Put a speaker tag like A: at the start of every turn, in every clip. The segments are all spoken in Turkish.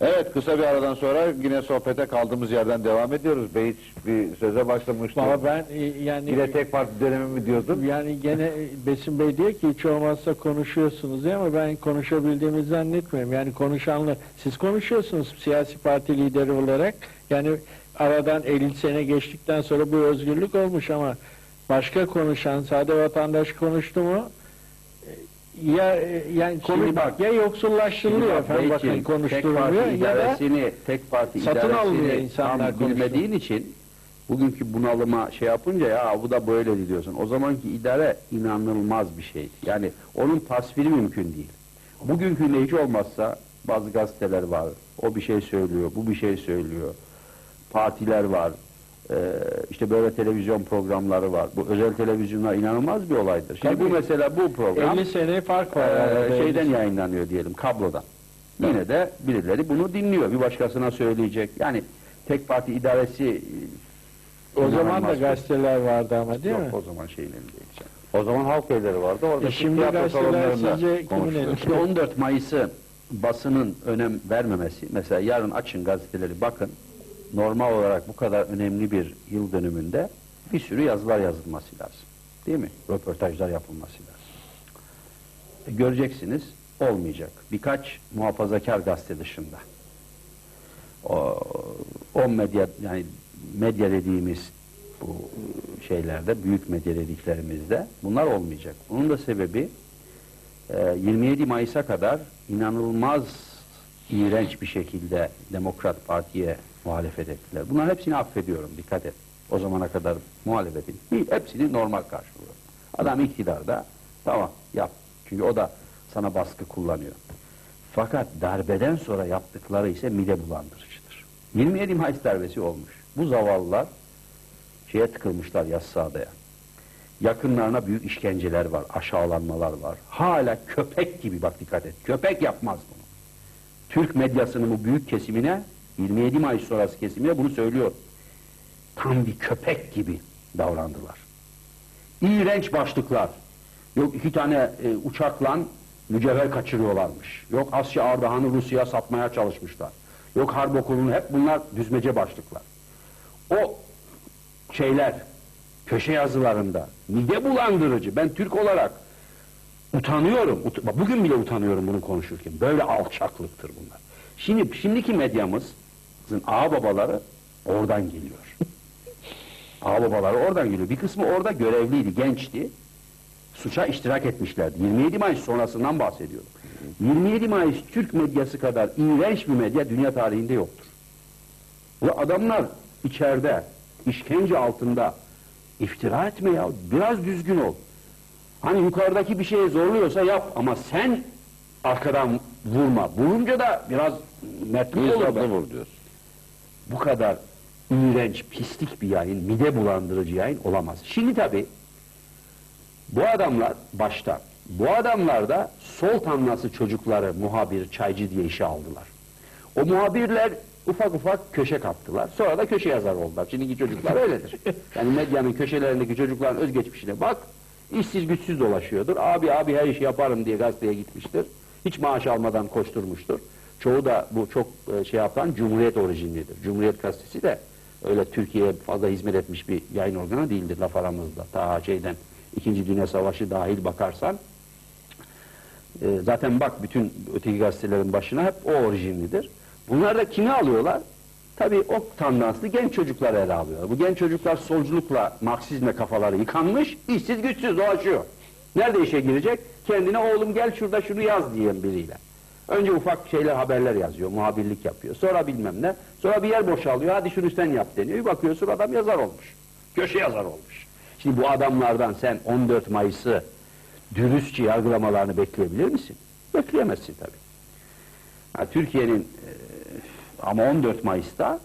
A: Evet kısa bir aradan sonra yine sohbete kaldığımız yerden devam ediyoruz. Beyiç bir söze başlamıştı.
B: Valla ben e, yani
A: Yine tek parti dönemi mi diyordun?
B: yani gene Besim Bey diyor ki hiç olmazsa konuşuyorsunuz diye ama ben konuşabildiğimi zannetmiyorum. Yani konuşanlar siz konuşuyorsunuz siyasi parti lideri olarak. Yani aradan 50 sene geçtikten sonra bu özgürlük olmuş ama başka konuşan sade vatandaş konuştu mu ya e, yani konu
C: Şimdi bak-
B: ya yoksullaştırılıyor
C: bak,
B: efendim bakın konuşturuluyor ya da
C: tek parti
B: satın alınıyor insanlar
C: bilmediğin için bugünkü bunalıma şey yapınca ya bu da böyle diyorsun. O zamanki idare inanılmaz bir şey. Yani onun tasviri mümkün değil. Bugünkü hiç olmazsa bazı gazeteler var. O bir şey söylüyor, bu bir şey söylüyor. Partiler var. Ee, işte böyle televizyon programları var. Bu özel televizyonlar inanılmaz bir olaydır. Şimdi
B: Tabii.
C: bu mesela bu program
B: 50 sene fark var. arada.
C: şeyden yayınlanıyor diyelim kablodan. Yine de birileri bunu dinliyor. Bir başkasına söyleyecek. Yani tek parti idaresi
B: o zaman da
C: inanılmaz bir-
B: gazeteler vardı ama değil
C: Yok
B: mi?
C: o zaman elindeydi. canım.
A: O zaman halk evleri vardı. Orada
B: E şimdi gazeteler sizce kimin elinde?
C: İşte 14 Mayıs'ı basının önem vermemesi. Mesela yarın açın gazeteleri bakın. Normal olarak bu kadar önemli bir yıl dönümünde bir sürü yazılar yazılması lazım. Değil mi? Röportajlar yapılması lazım. E, göreceksiniz olmayacak. Birkaç muhafazakar gazete dışında. O, o medya yani medya dediğimiz bu şeylerde büyük medya dediklerimizde bunlar olmayacak. Bunun da sebebi e, 27 Mayıs'a kadar inanılmaz iğrenç bir şekilde Demokrat Parti'ye muhalefet ettiler. Bunların hepsini affediyorum dikkat et. O zamana kadar muhalefetin bir- hepsini normal karşılıyor. Adam iktidarda tamam yap. Çünkü o da sana baskı kullanıyor. Fakat darbeden sonra yaptıkları ise mide bulandırıcıdır. 27 Mayıs darbesi olmuş. Bu zavallılar şeye tıkılmışlar yas sahadaya. Yakınlarına büyük işkenceler var, aşağılanmalar var. Hala köpek gibi bak dikkat et. Köpek yapmaz bunu. Türk medyasının bu büyük kesimine 27 Mayıs sonrası kesimine bunu söylüyor. Tam bir köpek gibi davrandılar. İğrenç başlıklar. Yok iki tane e, uçakla mücevher kaçırıyorlarmış. Yok Asya Ardahan'ı Rusya'ya satmaya çalışmışlar. Yok harp okulunu hep bunlar düzmece başlıklar. O şeyler köşe yazılarında mide bulandırıcı. Ben Türk olarak utanıyorum. Ut- bugün bile utanıyorum bunu konuşurken. Böyle alçaklıktır bunlar. Şimdi şimdiki medyamızın ağ babaları oradan geliyor. ağ babaları oradan geliyor. Bir kısmı orada görevliydi, gençti. Suça iştirak etmişlerdi. 27 Mayıs sonrasından bahsediyorum. 27 Mayıs Türk medyası kadar iğrenç bir medya dünya tarihinde yoktur. Ve adamlar içeride, işkence altında iftira etme ya. Biraz düzgün ol. Hani yukarıdaki bir şeye zorluyorsa yap ama sen arkadan vurma. Vurunca da biraz mertlik olur. be.
A: vur diyorsun.
C: Bu kadar iğrenç, pislik bir yayın, mide bulandırıcı yayın olamaz. Şimdi tabii bu adamlar başta, bu adamlar da sol tanrısı çocukları muhabir, çaycı diye işe aldılar. O muhabirler ufak ufak köşe kaptılar. Sonra da köşe yazar oldular. Şimdiki çocuklar öyledir. Yani medyanın köşelerindeki çocukların özgeçmişine bak. İşsiz güçsüz dolaşıyordur. Abi abi her işi yaparım diye gazeteye gitmiştir. Hiç maaş almadan koşturmuştur. Çoğu da bu çok e, şey yapan Cumhuriyet orijinlidir. Cumhuriyet gazetesi de öyle Türkiye'ye fazla hizmet etmiş bir yayın organı değildir laf aramızda. Ta şeyden İkinci Dünya Savaşı dahil bakarsan e, zaten bak bütün öteki gazetelerin başına hep o orijinlidir. Bunlar da kimi alıyorlar? Tabii o tandanslı genç çocuklar ele alıyor. Bu genç çocuklar solculukla, Marksizmle kafaları yıkanmış, işsiz güçsüz dolaşıyor. Nerede işe girecek? Kendine oğlum gel şurada şunu yaz diyen biriyle. Önce ufak şeyler haberler yazıyor, muhabirlik yapıyor. Sonra bilmem ne. Sonra bir yer boşalıyor. Hadi şunu sen yap deniyor. Bir bakıyorsun adam yazar olmuş. Köşe yazar olmuş. Şimdi bu adamlardan sen 14 Mayıs'ı dürüstçe yargılamalarını bekleyebilir misin? Bekleyemezsin tabii. Türkiye'nin e, ama 14 Mayıs'ta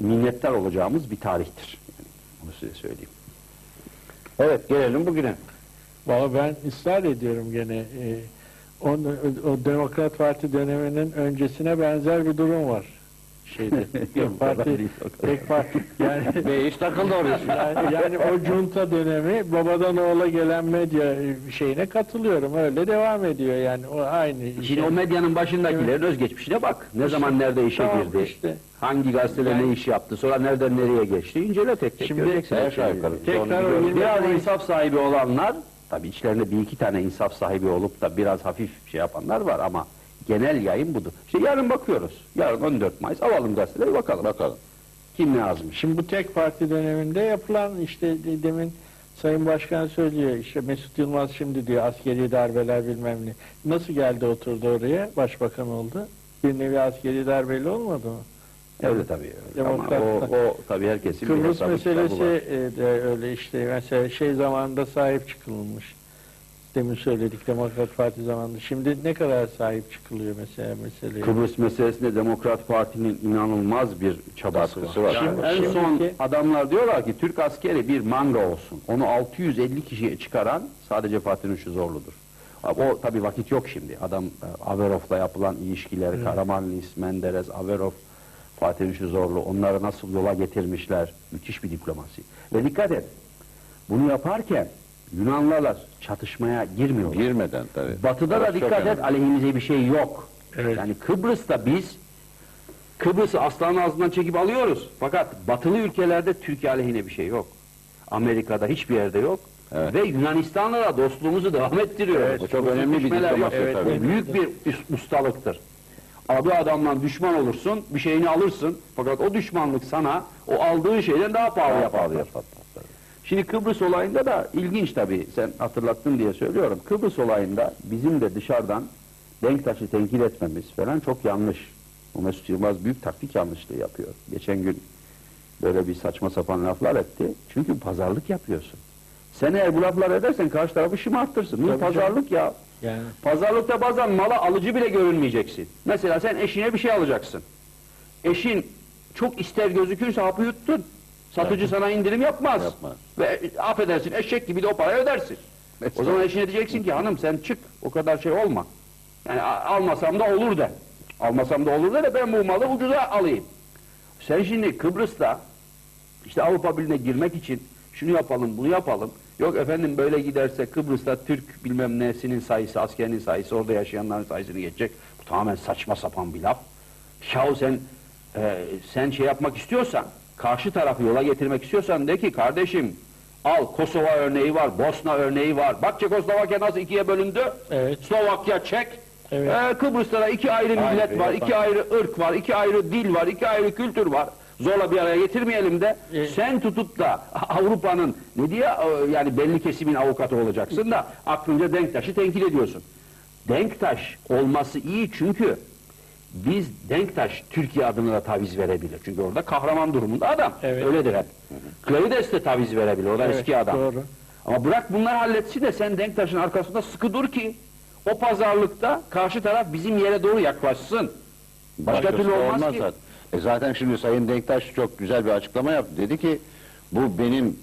C: minnettar olacağımız bir tarihtir. Yani onu size söyleyeyim.
A: Evet gelelim bugüne.
B: Valla ben ısrar ediyorum gene. E, o, o Demokrat Parti döneminin öncesine benzer bir durum var. Şeyde.
C: Yok,
B: parti, tek parti yani
A: Ve hiç takıldı oraya.
B: yani, yani o junta dönemi babadan oğula gelen medya şeyine katılıyorum. Öyle devam ediyor yani. O aynı.
C: Şimdi
B: şey.
C: o medyanın başındakilerin özgeçmişine bak. Ne zaman nerede işe
B: Tamam,
C: girdi,
B: işte.
C: hangi gazetede
B: Yani-
C: ne iş yaptı, sonra nereden nereye geçti, incele tek tek
B: Şimdi
C: göreceksin.
A: aşağı yukarı.
B: Tekrar o
C: Biraz insaf sahibi olanlar, tabii içlerinde bir iki tane insaf sahibi olup da biraz hafif şey yapanlar var ama genel yayın budur. İşte yarın bakıyoruz. Yarın 14 Mayıs alalım gazeteleri bakalım.
A: Bakalım.
C: Kim ne yazmış?
B: Şimdi bu tek parti döneminde yapılan işte de- demin Sayın Başkan söylüyor işte Mesut Yılmaz şimdi diyor askeri darbeler bilmem ne. Nasıl geldi oturdu oraya başbakan oldu? Bir nevi askeri darbeli olmadı mı?
C: Öyle tabii. Ama o, o tabii herkesin bir
B: Kıbrıs
C: kitabı
B: meselesi e, de öyle işte mesela şey zamanında sahip çıkılmış. Demin söyledik Demokrat Parti zamanında. Şimdi ne kadar sahip çıkılıyor mesela meseleye?
C: Kıbrıs meselesinde Demokrat Parti'nin inanılmaz bir çabası var. Şimdi en
B: Şimdiki-
C: son adamlar diyorlar ki Türk askeri bir manga olsun. Onu 650 kişiye çıkaran sadece Fatih Rüştü Zorlu'dur. O tabii vakit yok şimdi. Adam e, Averov'la yapılan ilişkileri, Karamanlis, Menderes, Averov, Fatih Rüştü Zorlu onları nasıl yola getirmişler. Müthiş bir diplomasi. Ve dikkat et. Bunu yaparken Yunanlılar çatışmaya girmiyorlar.
A: Girmeden tabii.
C: Batı'da da
A: Orası çok
C: dikkat et
A: önemli.
C: aleyhimize bir şey yok.
B: Evet.
C: Yani Kıbrıs'ta biz Kıbrıs'ı aslanın ağzından çekip alıyoruz. Fakat batılı ülkelerde Türkiye aleyhine bir şey yok. Amerika'da hiçbir yerde yok.
A: Evet.
C: Ve Yunanistan'la da dostluğumuzu devam ettiriyoruz.
A: Evet, bu çok önemli bir diplomasi
C: Evet,
A: tabii.
C: büyük bir ustalıktır. Adı adamdan düşman olursun, bir şeyini alırsın. Fakat o düşmanlık sana o aldığın şeyden daha pahalı yapar.
A: pahalı yapar.
C: Şimdi Kıbrıs olayında da ilginç tabii sen hatırlattın diye söylüyorum. Kıbrıs olayında bizim de dışarıdan Denktaş'ı tenkit etmemiz falan çok yanlış. Bu Mesut Yılmaz büyük taktik yanlışlığı yapıyor. Geçen gün böyle bir saçma sapan laflar etti. Çünkü pazarlık yapıyorsun. Sen eğer bu laflar edersen karşı tarafı şımartırsın. Bu pazarlık ya.
B: Yani
C: Pazarlıkta bazen mala alıcı bile görünmeyeceksin. Mesela sen eşine bir şey alacaksın. Eşin çok ister gözükürse hapı yuttun. Satıcı sana indirim yapmaz.
A: Yapmaz.
C: Ve e, affedersin eşek gibi de o parayı ödersin. O zaman eşine diyeceksin ki hanım sen çık o kadar şey olma. Yani a- almasam da olur de. Almasam da olur de de ben bu malı ucuza alayım. Sen şimdi Kıbrıs'ta işte Avrupa Birliği'ne girmek için şunu yapalım bunu yapalım. Yok efendim böyle giderse Kıbrıs'ta Türk bilmem nesinin sayısı, askerinin sayısı, orada yaşayanların sayısını geçecek. Bu tamamen saçma sapan bir laf. Yahu sen e, sen şey yapmak istiyorsan, karşı tarafı yola getirmek istiyorsan de ki kardeşim al Kosova örneği var, Bosna örneği var. Bak Çekoslovakya nasıl ikiye bölündü?
B: Evet.
C: Slovakya, Çek.
B: Evet.
C: E, Kıbrıs'ta da iki ayrı millet
A: şey
C: var, iki ayrı ırk var, iki ayrı dil var, iki ayrı kültür var. Zorla bir araya getirmeyelim de
B: E-
C: sen tutup da Avrupa'nın ne diye e, yani belli kesimin avukatı olacaksın da aklınca Denktaş'ı tenkit ediyorsun. Denktaş olması iyi çünkü biz Denktaş Türkiye adına da taviz verebilir. Çünkü orada kahraman durumunda adam.
B: Evet.
C: Öyledir hep. Clavides de taviz verebilir. O da
B: Evet,
C: eski adam.
B: doğru.
C: Ama bırak bunlar halletsin de sen Denktaş'ın arkasında sıkı dur ki o pazarlıkta karşı taraf bizim yere doğru yaklaşsın. Başka
A: Başkası
C: türlü olmaz, ki.
A: zaten. E zaten şimdi Sayın Denktaş çok güzel bir açıklama yaptı. Dedi ki bu benim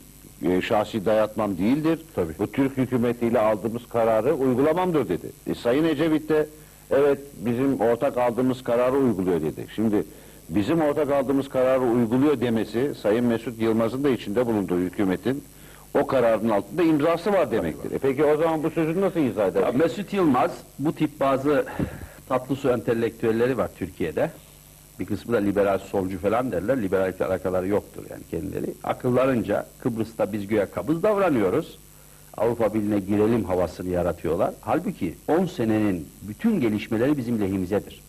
A: e, şahsi dayatmam değildir.
C: Tabii.
A: Bu Türk hükümetiyle aldığımız kararı uygulamamdır dedi. E, Sayın Ecevit de evet bizim ortak aldığımız kararı uyguluyor dedi. Şimdi bizim ortak aldığımız kararı uyguluyor demesi Sayın Mesut Yılmaz'ın da içinde bulunduğu hükümetin o kararın altında imzası var demektir. E peki o zaman bu sözü nasıl izah eder?
C: Mesut Yılmaz bu tip bazı tatlı su entelektüelleri var Türkiye'de. Bir kısmı da liberal solcu falan derler. Liberallikle alakaları yoktur yani kendileri. Akıllarınca Kıbrıs'ta biz güya kabız davranıyoruz. Avrupa Birliği'ne girelim havasını yaratıyorlar. Halbuki 10 senenin bütün gelişmeleri bizim lehimizedir.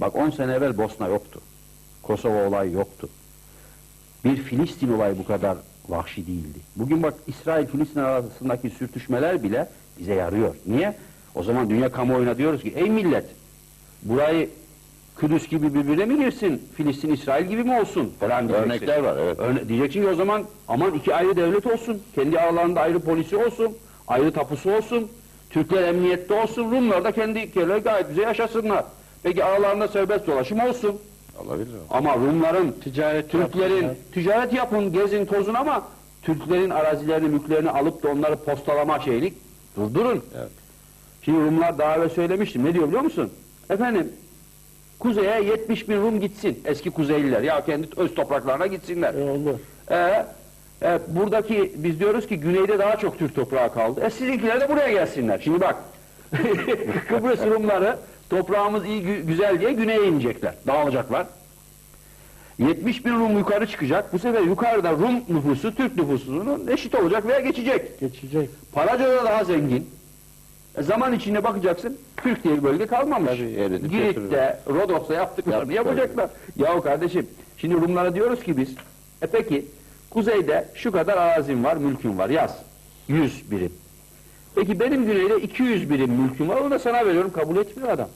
C: Bak 10 sene evvel Bosna yoktu. Kosova olayı yoktu. Bir Filistin olayı bu kadar vahşi değildi. Bugün bak İsrail-Filistin arasındaki sürtüşmeler bile bize yarıyor. Niye? O zaman dünya kamuoyuna diyoruz ki ey millet burayı Kudüs gibi birbirine mi girsin? Filistin İsrail gibi mi olsun? Falan diyeceksin.
A: Örnekler var, evet.
C: Örne- diyeceksin ki o zaman aman iki ayrı devlet olsun. Kendi aralarında ayrı polisi olsun. Ayrı tapusu olsun. Türkler emniyette olsun. Rumlar da kendi ülkeleri gayet güzel yaşasınlar. Peki aralarında serbest dolaşım olsun.
A: Olabilir.
C: Ama Rumların,
B: Ticaret
C: Türklerin
B: yapsınlar.
C: ticaret yapın, gezin, tozun ama Türklerin arazilerini, mülklerini alıp da onları postalama şeyini durdurun.
A: Evet.
C: Şimdi Rumlar daha evvel söylemiştim. Ne diyor biliyor musun? Efendim, Kuzeye 70 bin Rum gitsin. Eski Kuzeyliler. Ya kendi öz topraklarına gitsinler.
B: E, olur.
C: Ee, e, buradaki biz diyoruz ki güneyde daha çok Türk toprağı kaldı. E sizinkiler de buraya gelsinler. Şimdi bak. Kıbrıs Rumları toprağımız iyi gü- güzel diye güneye inecekler. Dağılacaklar. 70 bin Rum yukarı çıkacak. Bu sefer yukarıda Rum nüfusu Türk nüfusunun eşit olacak veya geçecek.
B: Geçecek.
C: Paraca'da daha zengin. E zaman içinde bakacaksın Türk diye bir bölge kalmamış.
A: Tabii, eridip
C: Girit'te, Rodos'ta yaptıklarını
A: Yaptıkları.
C: yapacaklar. Yahu kardeşim şimdi Rumlara diyoruz ki biz e peki kuzeyde şu kadar arazim var, mülküm var yaz. 100 birim. Peki benim güneyde 200 birim mülküm var onu da sana veriyorum kabul etmiyor adam.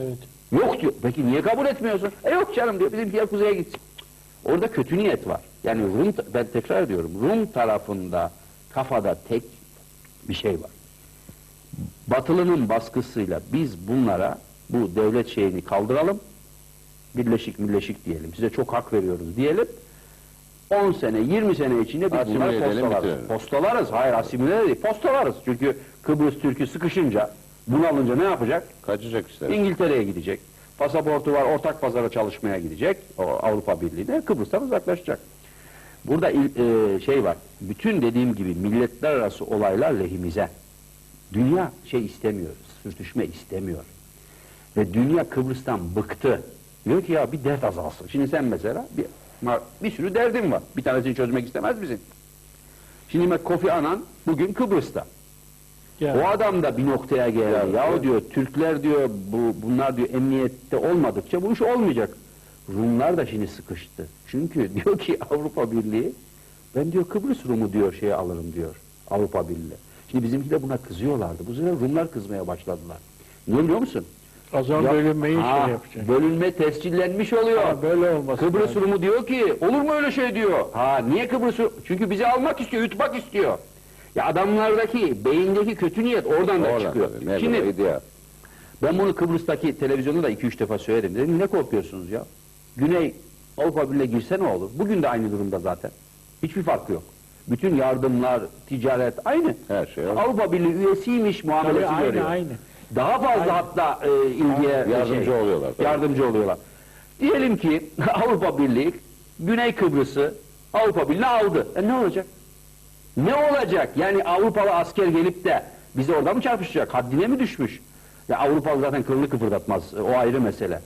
B: Evet.
C: Yok diyor. Peki niye kabul etmiyorsun? E yok canım diyor. Bizimkiler kuzeye gitsin. Orada kötü niyet var. Yani Rum, ben tekrar ediyorum. Rum tarafında kafada tek bir şey var. Batılının baskısıyla biz bunlara bu devlet şeyini kaldıralım. Birleşik milleşik diyelim. Size çok hak veriyoruz diyelim. 10 sene, 20 sene içinde biz bunları postalarız.
A: bitirelim.
C: Postalarız. Hayır asimile değil. Postalarız. Çünkü Kıbrıs Türk'ü sıkışınca, bunalınca ne yapacak?
A: Kaçacak ister.
C: İngiltere'ye gidecek. Pasaportu var, ortak pazara çalışmaya gidecek. O Avrupa Birliği'ne, Kıbrıs'tan uzaklaşacak. Burada il- e, şey var, bütün dediğim gibi milletler arası olaylar lehimize. Dünya şey istemiyor, sürtüşme istemiyor. Ve dünya Kıbrıs'tan bıktı. Diyor ki ya bir dert azalsın. Şimdi sen mesela bir, bir sürü derdin var. Bir tanesini çözmek istemez misin? Şimdi bak Kofi Annan bugün Kıbrıs'ta.
B: Ya.
C: O adam da bir noktaya geldi.
A: Yani, evet.
C: diyor Türkler diyor bu bunlar diyor emniyette olmadıkça bu iş olmayacak. Rumlar da şimdi sıkıştı. Çünkü diyor ki Avrupa Birliği ben diyor Kıbrıs Rum'u diyor şeye alırım diyor Avrupa Birliği. Şimdi bizimki de buna kızıyorlardı. Bu sefer Rumlar kızmaya başladılar. Niye biliyor musun?
B: O zaman
C: Ya-
B: bölünmeyi
C: Ha,
B: şey yapacak.
C: Bölünme tescillenmiş oluyor.
B: Ha, böyle olması
C: Kıbrıs
B: lazım.
C: Rumu diyor ki olur mu öyle şey diyor. Ha niye Kıbrıs Çünkü bizi almak istiyor, yutmak istiyor. Ya adamlardaki, beyindeki kötü niyet oradan da
A: Oradan
C: çıkıyor.
A: tabii,
C: Şimdi ben bunu Kıbrıs'taki televizyonda da iki üç defa söyledim. Dedim ne korkuyorsunuz ya? Güney Avrupa Birliği'ne girse ne olur? Bugün de aynı durumda zaten. Hiçbir farkı yok. Bütün yardımlar, ticaret aynı.
A: Her şey var.
C: Avrupa Birliği üyesiymiş muamelesi
B: Tabii, aynı,
C: görüyor.
B: aynı.
C: Daha fazla hatta e, ilgiye
A: Yardımcı oluyorlar tabii.
C: Yardımcı oluyorlar. Diyelim ki Avrupa Birliği Güney Kıbrıs'ı Avrupa Birliği aldı. E ne olacak? Ne olacak? Yani Avrupalı asker gelip de bize orada mı çarpışacak? Haddine mi düşmüş? Ya Avrupalı zaten kılını kıpırdatmaz. O ayrı mesele.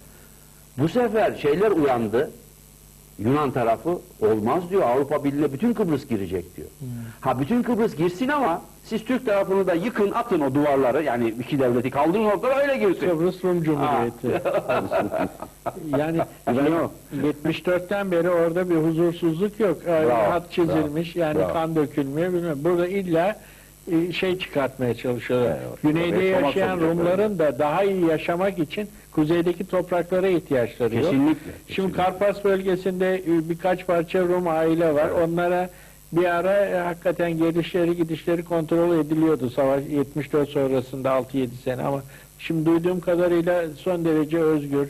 C: Bu sefer şeyler uyandı. Yunan tarafı olmaz diyor. Avrupa Birliği'ne bütün Kıbrıs girecek diyor. Ha bütün Kıbrıs girsin ama siz Türk tarafını da yıkın atın o duvarları. Yani iki devleti kaldırın ortada öyle girsin.
B: Kıbrıs Rum Cumhuriyeti. yani
C: o?
B: 74'ten beri orada bir huzursuzluk yok.
C: Bravo,
B: Hat çizilmiş, yani
C: bravo.
B: kan dökülmüyor. Bilmem. Burada illa e, şey çıkartmaya çalışıyorlar.
A: Evet,
B: Güneyde yaşayan Rumların da daha iyi yaşamak için kuzeydeki topraklara ihtiyaçları yok.
C: Kesinlikle.
B: Şimdi Karpas bölgesinde e, birkaç parça Rum aile var. Onlara bir ara e, hakikaten gelişleri gidişleri kontrol ediliyordu savaş 74 sonrasında 6-7 sene ama şimdi duyduğum kadarıyla son derece özgür.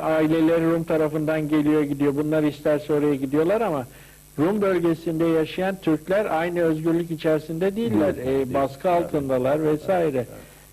B: Aileleri Rum tarafından geliyor gidiyor. Bunlar isterse oraya gidiyorlar ama Rum bölgesinde yaşayan Türkler aynı özgürlük içerisinde değiller. E, baskı altındalar vesaire.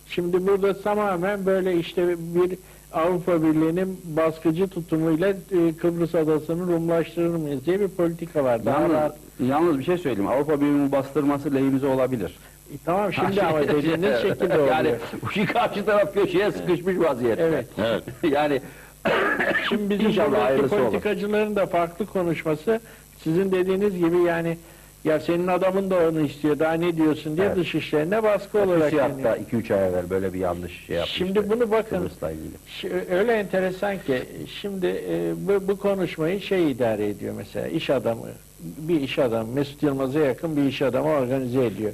B: Şimdi burada tamamen böyle işte bir Avrupa Birliği'nin baskıcı tutumuyla e, Kıbrıs adasını Rumlaştırır mıyız diye bir politika var. Daha
C: Yalnız,
B: rahat.
C: yalnız bir şey söyleyeyim. Avrupa Birliği'nin bastırması lehimize olabilir.
B: E, tamam şimdi ama dediğiniz şekilde oluyor.
C: Yani bu karşı taraf köşeye sıkışmış vaziyette.
B: Evet.
A: Evet.
C: yani
B: Şimdi bizim
C: İnşallah hayırlısı olur.
B: politikacıların da farklı konuşması sizin dediğiniz gibi yani ya senin adamın da onu istiyor daha ne diyorsun diye
C: Evet.
B: dış işlerine baskı olarak
C: hatta 2-3 ay evvel böyle bir yanlış şey yapmıştı.
B: Şimdi bunu bakın.
C: Kıbrıs'la ilgili.
B: Ş- Öyle enteresan ki şimdi e, bu, bu konuşmayı şey idare ediyor mesela iş adamı bir iş adamı Mesut Yılmaz'a yakın bir iş adamı organize ediyor.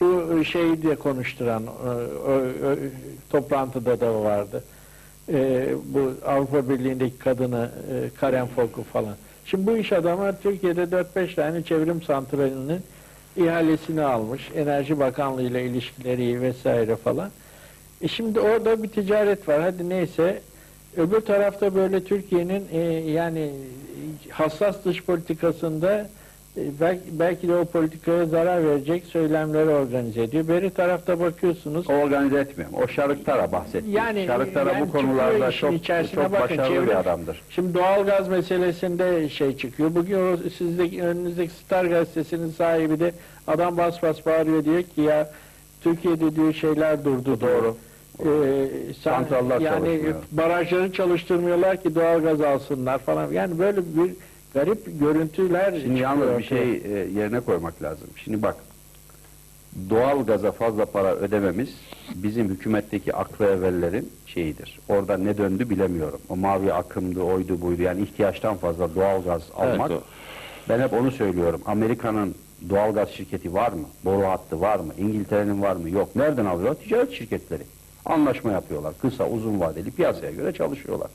B: Bu e, şeyi de konuşturan e, ö- ö- toplantıda da vardı. E, bu Avrupa Birliği'ndeki kadını e, Karen Folk'u falan. Şimdi bu iş adamı Türkiye'de 4-5 tane çevrim santralinin ihalesini almış. Enerji Bakanlığı ile ilişkileri vesaire falan. E şimdi orada bir ticaret var. Hadi neyse. Öbür tarafta böyle Türkiye'nin e, yani hassas dış politikasında belki, belki de o politikaya zarar verecek söylemleri organize ediyor. Beri tarafta bakıyorsunuz.
C: O organize etmiyorum. O Şarıktar'a bahsetti.
B: Yani-
C: Şarıktar'a
B: yani
C: bu konularda çok, çok
B: bakın,
C: başarılı
B: çevre-
C: bir adamdır.
B: Şimdi doğalgaz meselesinde şey çıkıyor. Bugün o sizdeki önünüzdeki Star gazetesinin sahibi de adam bas bas bağırıyor diyor ki ya Türkiye'de diyor şeyler durdu.
C: Doğru.
B: Ee,
C: Santrallar
B: yani barajları çalıştırmıyorlar ki doğalgaz alsınlar falan. Yani böyle bir garip görüntüler
C: Şimdi yalnız bir şey e, yerine koymak lazım. Şimdi bak doğal gaza fazla para ödememiz bizim hükümetteki aklı evvellerin şeyidir. Orada ne döndü bilemiyorum. O mavi akımdı, oydu buydu. Yani ihtiyaçtan fazla doğal gaz almak.
A: Evet,
C: ben hep onu söylüyorum. Amerika'nın doğal gaz şirketi var mı? Boru hattı var mı? İngiltere'nin var mı? Yok. Nereden alıyorlar? Ticaret şirketleri. Anlaşma yapıyorlar. Kısa, uzun vadeli piyasaya göre çalışıyorlar.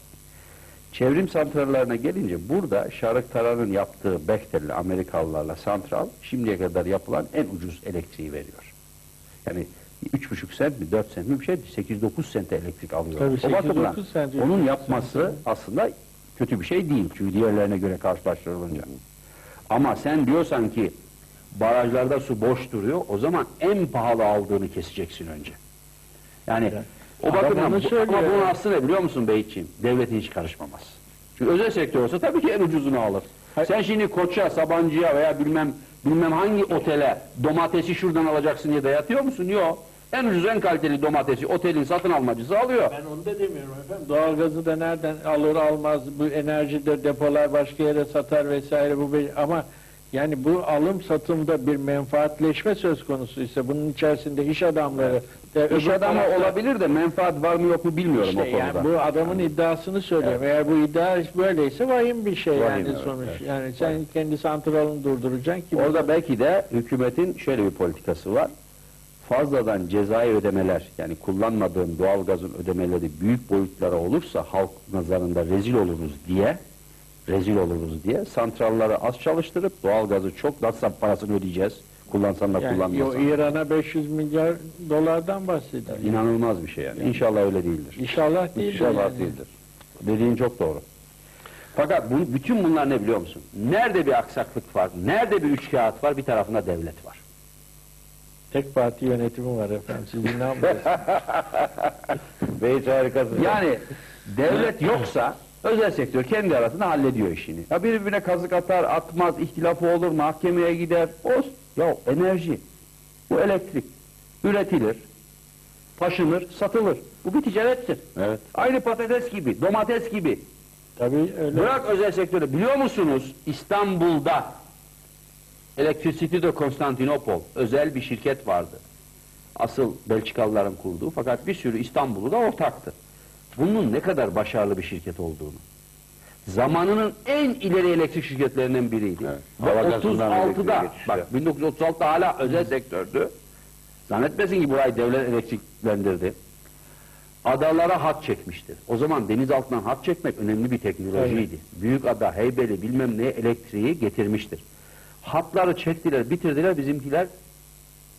C: Çevrim santrallerine gelince burada Şarık Tarar'ın yaptığı Bechtel'le Amerikalılarla santral şimdiye kadar yapılan en ucuz elektriği veriyor. Yani 3,5 sent mi 4 sent mi bir şey 8-9 sente elektrik alıyor.
B: Tabii,
C: o bakımdan
B: 8-9 sent,
C: onun
B: 3,5
C: yapması aslında kötü bir şey değil. Çünkü diğerlerine göre karşılaştırılınca. Ama sen diyorsan ki barajlarda su boş duruyor o zaman en pahalı aldığını keseceksin önce. Yani o
B: Adam
C: bakımdan
B: onu
C: bu,
B: söylüyor
C: ama bunun aslı ne biliyor musun Beyciğim? Devletin hiç karışmaması. Çünkü özel sektör olsa tabii ki en ucuzunu alır.
B: Hayır.
C: Sen şimdi Koç'a, Sabancı'ya veya bilmem bilmem hangi otele domatesi şuradan alacaksın diye dayatıyor musun? Yok. En ucuz en kaliteli domatesi otelin satın almacısı alıyor.
B: Ben onu da demiyorum efendim. Doğalgazı da nereden alır almaz bu enerjidir depolar başka yere satar vesaire bu ama yani bu alım satımda bir menfaatleşme söz konusu ise bunun içerisinde iş adamları ve
C: İş adamı
B: tarafta-
C: olabilir de menfaat var mı yok mu bilmiyorum
B: işte
C: o konuda.
B: yani bu adamın iddiasını söylüyorum. Eğer bu iddia böyleyse vahim bir şey
C: Vahim,
B: yani
C: evet,
B: sonuç.
C: evet.
B: Yani sen kendi santralını durduracaksın ki
C: Orada belki de hükümetin şöyle bir politikası var. Fazladan cezai ödemeler yani kullanmadığın doğalgazın ödemeleri büyük boyutlara olursa halk nazarında rezil oluruz diye rezil oluruz diye santralları az çalıştırıp doğalgazı çok nasıl parasını ödeyeceğiz. Kullansan da
B: yani,
C: kullanmasan.
B: yo- İran'a 500 milyar dolardan bahsediyor.
C: İnanılmaz bir şey yani. İnşallah öyle değildir.
B: İnşallah değil.
C: İnşallah değildir. Dediğin çok doğru. Fakat bu, bütün bunlar ne biliyor musun? Nerede bir aksaklık var, nerede bir üç kağıt var, bir tarafında devlet var.
B: Tek parti yönetimi var efendim. Siz inanmıyorsunuz.
A: Beyiç harikasın.
C: Yani devlet yoksa özel sektör kendi arasında hallediyor işini. Ya birbirine kazık atar, atmaz, ihtilafı olur, mahkemeye gider. O ya enerji, bu elektrik üretilir, taşınır, satılır. Bu bir ticarettir.
A: Evet.
C: Aynı patates gibi, domates gibi.
B: Tabii öyle.
C: Bırak özel sektörü. Biliyor musunuz İstanbul'da Electricity de Konstantinopol özel bir şirket vardı. Asıl Belçikalıların kurduğu fakat bir sürü İstanbul'u da ortaktı. Bunun ne kadar başarılı bir şirket olduğunu. Zamanının en ileri elektrik şirketlerinden biriydi.
A: Evet.
C: Ve
A: Hava gazından
C: 36'da
A: elektriğe geçişte.
C: bak 1936'da hala özel sektördü. Zannetmesin ki burayı devlet elektriklendirdi. Adalara hat çekmiştir. O zaman deniz altından hat çekmek önemli bir teknolojiydi. Büyük ada, Heybeli bilmem ne elektriği getirmiştir. Hatları çektiler, bitirdiler bizimkiler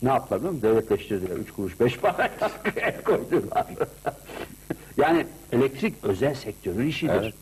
C: ne yaptılar? Devletleştirdiler. Üç kuruş beş para koydular. Yani elektrik özel sektörün işidir.
A: Evet.